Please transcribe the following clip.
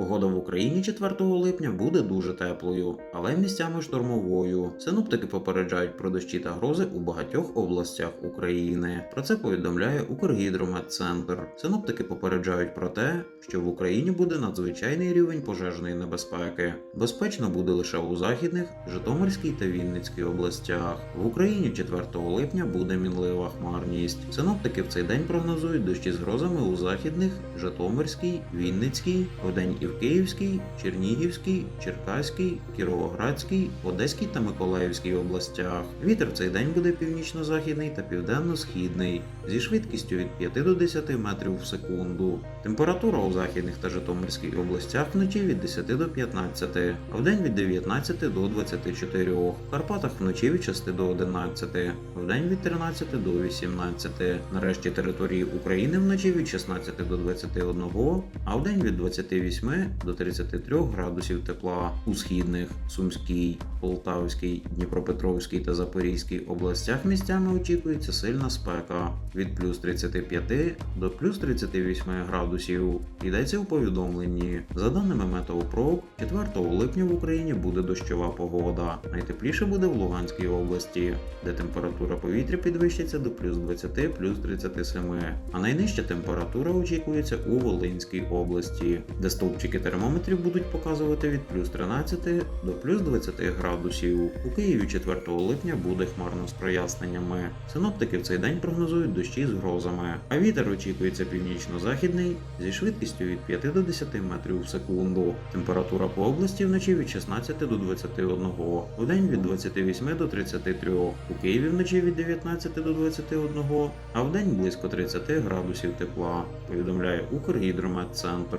Погода в Україні 4 липня буде дуже теплою, але місцями штормовою. Синоптики попереджають про дощі та грози у багатьох областях України. Про це повідомляє Укргідрометцентр. Синоптики попереджають про те, що в Україні буде надзвичайний рівень пожежної небезпеки. Безпечно буде лише у західних, Житомирській та Вінницькій областях. В Україні 4 липня буде мінлива хмарність. Синоптики в цей день прогнозують дощі з грозами у західних, Житомирській, Вінницькій, вдень і в Київській, Чернігівській, Черкаській, Кіровоградській, Одеській та Миколаївській областях. Вітер в цей день буде північно-західний та південно-східний зі швидкістю від 5 до 10 метрів в секунду. Температура у західних та Житомирській областях вночі від 10 до 15, а вдень від 19 до 24. В Карпатах вночі від 6 до 11, вдень від 13 до 18. На решті території України вночі від 16 до 21, а вдень від 28 до 33 градусів тепла. У східних Сумській, Полтавській, Дніпропетровській та Запорізькій областях місцями очікується сильна спека від плюс 35 до плюс 38 градусів. Йдеться у повідомленні. За даними Метеопров, 4 липня в Україні буде дощова погода. Найтепліше буде в Луганській області, де температура повітря підвищиться до плюс 20 плюс 37, а найнижча температура очікується у Волинській області, де стовпчики термометрів будуть показувати від плюс 13 до плюс 20 градусів. У Києві 4 липня буде хмарно з проясненнями. Синоптики в цей день прогнозують дощі з грозами, а вітер очікується північно-західний зі швидкістю від 5 до 10 метрів в секунду. Температура по області вночі від 16 до 21, вдень від 28 до 33, у Києві вночі від 19 до 21, а вдень близько 30 градусів тепла. Повідомляє Укргідрометцентр.